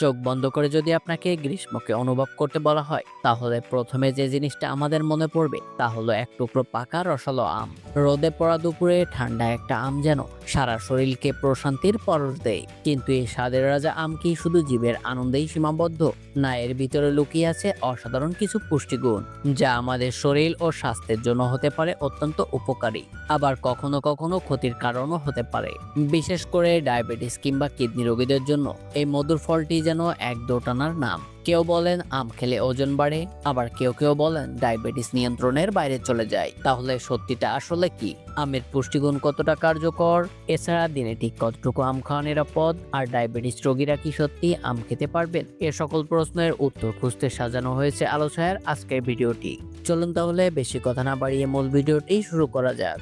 চোখ বন্ধ করে যদি আপনাকে গ্রীষ্মকে অনুভব করতে বলা হয়, তাহলে প্রথমে যে জিনিসটা আমাদের মনে পড়বে, তা হলো এক টুকরো পাকা রসালো আম। রোদে পড়া দুপুরে ঠান্ডা একটা আম যেন সারা শরীরকে প্রশান্তির পরশ দেয়। কিন্তু এই স্বাদের রাজা আম কি শুধু জীবের আনন্দেই সীমাবদ্ধ, না এর ভিতরে লুকিয়ে আছে অসাধারণ কিছু পুষ্টিগুণ, যা আমাদের শরীর ও স্বাস্থ্যের জন্য হতে পারে অত্যন্ত উপকারী, আবার কখনো কখনো ক্ষতির কারণও হতে পারে। বিশেষ করে ডায়াবেটিস কিংবা কিডনি রোগীদের জন্য এই মধুর ফলটি যেন এক দোটানার নাম। কেউ বলেন আম খেলে ওজন বাড়ে, আবার কেউ কেউ বলেন ডায়াবেটিস নিয়ন্ত্রণের বাইরে চলে যায়। তাহলে সত্যিটা আসলে কি? আমের পুষ্টিগুণ কতটা কার্যকর? এছাড়া দিনে ঠিক কতটুকু আম খাওয়া নিরাপদ? আর ডায়াবেটিস রোগীরা কি সত্যি আম খেতে পারবেন? এ সকল প্রশ্নের উত্তর খুঁজতে সাজানো হয়েছে আলোচনার আজকের ভিডিওটি। চলুন তাহলে বেশি কথা না বাড়িয়ে মূল ভিডিওটি শুরু করা যাক।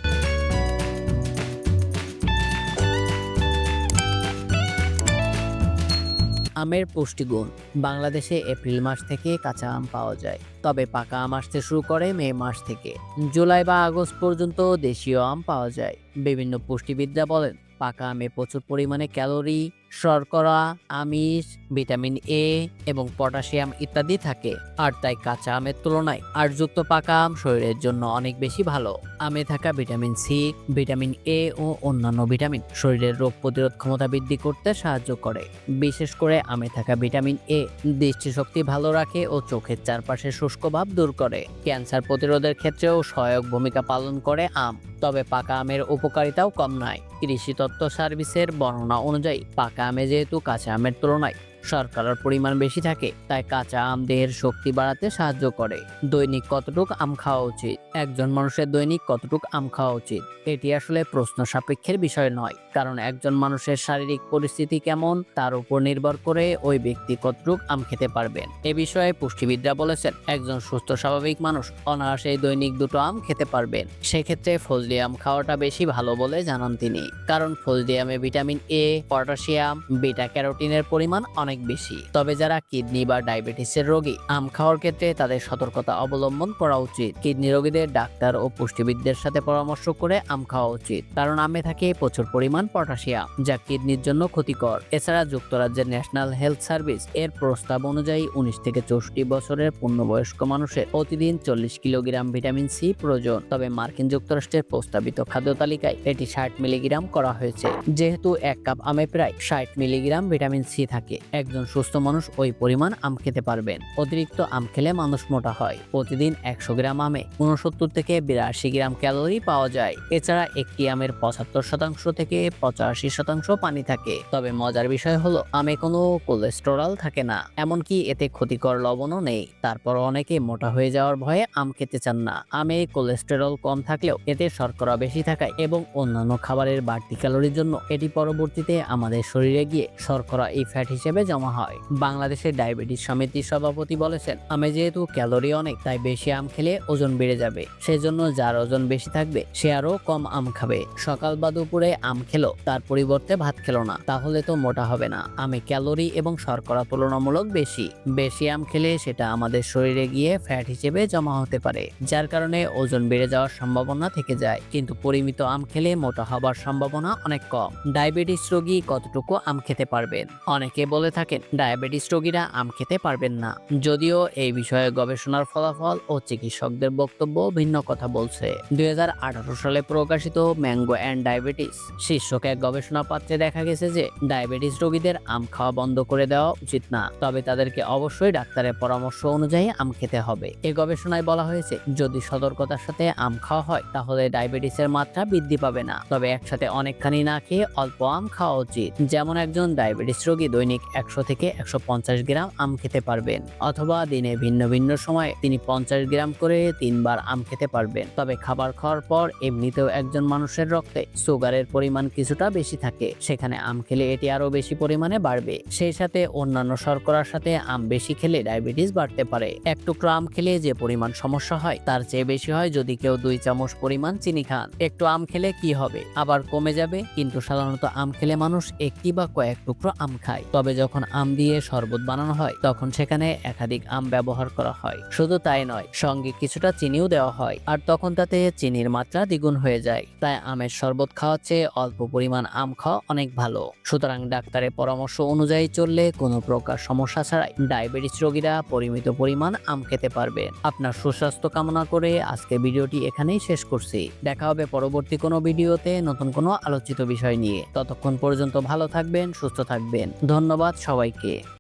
আমের পুষ্টিগুণ বাংলাদেশে এপ্রিল মাস থেকে কাঁচা আম পাওয়া যায়। তবে পাকা আম আসতে শুরু করে মে মাস থেকে। জুলাই বা আগস্ট পর্যন্ত দেশীয় আম পাওয়া যায়। বিভিন্ন পুষ্টিবিদরা বলেন, পাকা আমে প্রচুর পরিমাণে ক্যালোরি শর্করা, আমিষ, ভিটামিন এ এবং পটাশিয়াম ইত্যাদি থাকে, আর তাই কাঁচা আমের তুলনায় আরযুক্ত পাকা আম শরীরের জন্য অনেক বেশি ভালো। আমে থাকা ভিটামিন সি ভিটামিন এ ও অন্যান্য ভিটামিন শরীরের রোগ প্রতিরোধ ক্ষমতা বৃদ্ধি করতে সাহায্য করে। বিশেষ করে আমে থাকা ভিটামিন এ দৃষ্টিশক্তি ভালো রাখে ও চোখের চারপাশে শুষ্ক ভাব দূর করে। ক্যান্সার প্রতিরোধের ক্ষেত্রেও সহায়ক ভূমিকা পালন করে আম। তবে পাকা আমের উপকারিতাও কম নয়। কৃষি তত্ত্ব সার্ভিসের বর্ণনা অনুযায়ী পাকা আমে যেহেতু কাঁচা আমের তুলনায় শর্করার পরিমাণ বেশি থাকে, তাই কাঁচা আম দেহের শক্তি বাড়াতে সাহায্য করে। দৈনিক কতটুক আম খাওয়া উচিত? একজন মানুষের দৈনিক কতটুক আম খাওয়া উচিত? এটি আসলে প্রশ্ন সাপেক্ষের বিষয় নয়, কারণ একজন মানুষের শারীরিক পরিস্থিতি কেমন, তার উপর নির্ভর করে ওই ব্যক্তি কতটুক আম খেতে পারবেন। এ বিষয়ে পুষ্টিবিদরা বলেছেন, একজন সুস্থ স্বাভাবিক মানুষ অনায়াসেই দৈনিক দুটো আম খেতে পারবেন। সেক্ষেত্রে ফজলি আম খাওয়াটা বেশি ভালো বলে জানান তিনি, কারণ ফজলি আমে ভিটামিন এ, পটাশিয়াম, বিটা ক্যারোটিনের পরিমাণ অনেক বেশি। তবে যারা কিডনি বা ডায়াবেটিসের রোগী, আম খাওয়ার ক্ষেত্রে তাদের সতর্কতা অবলম্বন করা উচিত। কিডনি রোগীদের ডাক্তার ও পুষ্টিবিদদের সাথে পরামর্শ করে আম খাওয়া উচিত। কারণ আমে থাকে প্রচুর পরিমাণ পটাশিয়াম, যা কিডনির জন্য ক্ষতিকর। এছাড়া যুক্তরাজ্যের ন্যাশনাল হেলথ সার্ভিস এর প্রস্তাব অনুযায়ী উনিশ থেকে চৌষট্টি বছরের পূর্ণবয়স্ক মানুষের প্রতিদিন চল্লিশ কিলোগ্রাম ভিটামিন সি প্রয়োজন। তবে মার্কিন যুক্তরাষ্ট্রের প্রস্তাবিত খাদ্য তালিকায় এটি ষাট মিলিগ্রাম করা হয়েছে। যেহেতু এক কাপ আমে প্রায় ষাট মিলিগ্রাম ভিটামিন সি থাকে। একজন সুস্থ মানুষ ওই পরিমাণ আম খেতে পারবেন। অতিরিক্ত আম খেলে মানুষ মোটা হয়। প্রতিদিন একশো গ্রাম আমে উনসত্তর থেকে বিরাশি গ্রাম ক্যালোরি পাওয়া যায়। এছাড়া একটি আমের পঁচাত্তর শতাংশ থেকে পঁচাশি শতাংশ পানি থাকে। তবে মজার বিষয় হলো, আমে কোনো কোলেস্টেরল থাকে না। এমনকি এতে ক্ষতিকর লবণও নেই। তারপর অনেকে মোটা হয়ে যাওয়ার ভয়ে আম খেতে চান না। আমে কোলেস্টেরল কম থাকলেও এতে শর্করা বেশি থাকায় এবং অন্যান্য খাবারের বাড়তি ক্যালোরির জন্য এটি পরবর্তীতে আমাদের শরীরে গিয়ে শর্করা এই ফ্যাট হিসেবে জমা হয়। বাংলাদেশের ডায়াবেটিস সমিতির সভাপতি বলেছেন, আমে যেহেতু ক্যালোরি অনেক, তাই বেশি আম খেলে ওজন বেড়ে যাবে। সেজন্য যার ওজন বেশি থাকবে, সে আরও কম আম খাবে। সকাল বা দুপুরে আম খেলো, তার পরিবর্তে ভাত খেলো না। তাহলে তো মোটা হবে না। আমে ক্যালোরি এবং শর্করা তুলনামূলক বেশি। বেশি আম খেলে সেটা আমাদের শরীরে গিয়ে ফ্যাট হিসেবে জমা হতে পারে, যার কারণে ওজন বেড়ে যাওয়ার সম্ভাবনা থেকে যায়। কিন্তু পরিমিত আম খেলে মোটা হবার সম্ভাবনা অনেক কম। ডায়াবেটিস রোগী কতটুকু আম খেতে পারবেন? অনেকে বলে থাকেন, ডায়াবেটিস রোগীরা আম খেতে পারবেন না। যদিও এই বিষয়ে গবেষণার ফলাফল ও চিকিৎসকদের বক্তব্য ভিন্ন কথা বলছে। দুই হাজার আঠারো সালে প্রকাশিত ম্যাঙ্গো অ্যান্ড ডায়াবেটিস শীর্ষক এক গবেষণাপত্রে দেখা গেছে যে, ডায়াবেটিস রোগীদের আম খাওয়া বন্ধ করে দেওয়া উচিত না। তবে তাদেরকে অবশ্যই ডাক্তারের পরামর্শ অনুযায়ী আম খেতে হবে। এই গবেষণায় বলা হয়েছে, যদি সতর্কতার সাথে আম খাওয়া হয়, তাহলে ডায়াবেটিসের মাত্রা বৃদ্ধি পাবে না। তবে একসাথে অনেকখানি না খেয়ে অল্প আম খাওয়া উচিত। যেমন একজন ডায়াবেটিস রোগী দৈনিক একশো থেকে একশো পঞ্চাশ গ্রাম আম খেতে পারবেন। অথবা দিনে ভিন্ন ভিন্ন সময়ে তিনি পঞ্চাশ গ্রাম করে তিনবার আম খেতে পারবেন। তবে খাবার খাওয়ার পর এমনিতেও একজন মানুষের রক্তে সুগারের পরিমাণ কিছুটা বেশি থাকে। সেখানে আম খেলে এটি আরও বেশি পরিমাণে বাড়বে। সেই সাথে অন্যান্য শর্করার সাথে আম বেশি খেলে ডায়াবেটিস বাড়তে পারে। এক টুকরো আম খেলে যে পরিমাণ সমস্যা হয়, তার চেয়ে বেশি হয় যদি কেউ দুই চামচ পরিমাণ চিনি খান। একটু আম খেলে কি হবে? আবার কমে যাবে? কিন্তু সাধারণত আম খেলে মানুষ একটি বা কয়েক টুকরো আম খায়। তবে যখন আম দিয়ে শরবত বানানো হয়, তখন সেখানে একাধিক আম ব্যবহার করা হয়। শুধু তাই নয়, সঙ্গে কিছুটা চিনিও দেওয়া হয়, আর তখন তাতে চিনির মাত্রা দ্বিগুণ হয়ে যায়। তাই আমের শরবত খাওয়ার চেয়ে অল্প পরিমাণ আম খাওয়া অনেক ভালো। সুতরাং ডাক্তারের পরামর্শ অনুযায়ী চললে কোনো প্রকার সমস্যা ছাড়াই ডায়াবেটিস রোগীরা পরিমিত পরিমাণ আম খেতে পারবেন। আপনার সুস্বাস্থ্য কামনা করে আজকে ভিডিওটি এখানেই শেষ করছি। দেখা হবে পরবর্তী কোনো ভিডিওতে নতুন কোনো আলোচিত বিষয় নিয়ে। ততক্ষণ পর্যন্ত ভালো থাকবেন, সুস্থ থাকবেন। ধন্যবাদ সবাইকে